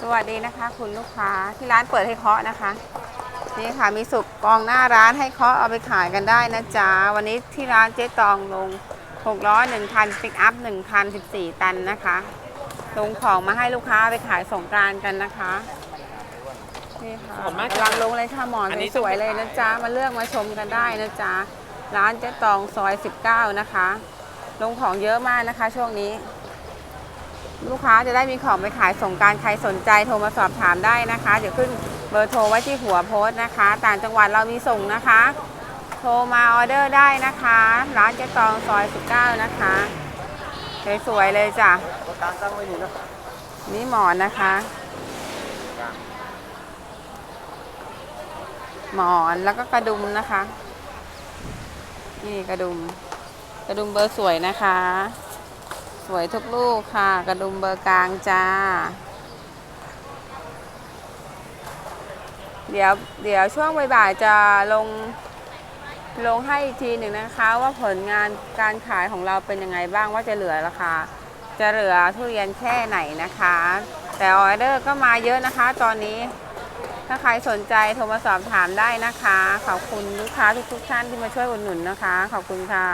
สวัสดีนะคะ คุณลูกค้าที่ร้านเปิดให้เคาะนะคะ นี่ค่ะมีสุกกองหน้าร้านให้เคาะเอาไปขายกันได้นะจ๊ะวันนี้ที่ร้านเจ๊ตองลง6ล้อ1คันปิกอัพ1คัน14 ตันนะคะลงของมาให้ลูกค้าเอาไปขายสงกรานต์กันนะคะนี่ค่ะขอบคุณมากกำลังลงเลยค่ะหมอนอันนี้สวยๆเลยนะจ๊ะมาเลือกมาชมกันได้นะจ๊ะร้านเจ๊ตองซอย 19 นะคะ ลงของเยอะมากนะคะช่วงนี้ ลูกค้าจะได้มีของไปขายส่งการใครสนใจโทรมาสอบถามได้นะคะ เดี๋ยวขึ้นเบอร์โทรไว้ที่หัวโพสต์นะคะ ต่างจังหวัดเรามีส่งนะคะ โทรมาออเดอร์ได้นะคะ ร้านเจ๊ตองซอย 19 นะคะสวยๆเลยจ้ะตามตั้งไว้นี่นะนี่หมอนนะคะ หมอนแล้วก็กระดุมนะคะ นี่กระดุม กระดุมเบอร์สวยนะคะ สวยทุกลูกค่ะ กระดุมเบอร์กลางจ้า เดี๋ยวเดี๋ยวช่วงบ่ายๆจะลงลงให้อีกทีหนึ่งนะคะว่าผลงานการขายของเราเป็นยังไงบ้างว่าจะเหลือราคาจะเหลือทุเรียนแค่ไหนนะคะ แต่ออเดอร์ก็มาเยอะนะคะ ตอนนี้ถ้าใครสนใจโทรมาสอบถามได้นะคะ ขอบคุณลูกค้าทุกๆท่านที่มาช่วยอุดหนุนนะคะ ขอบคุณค่ะ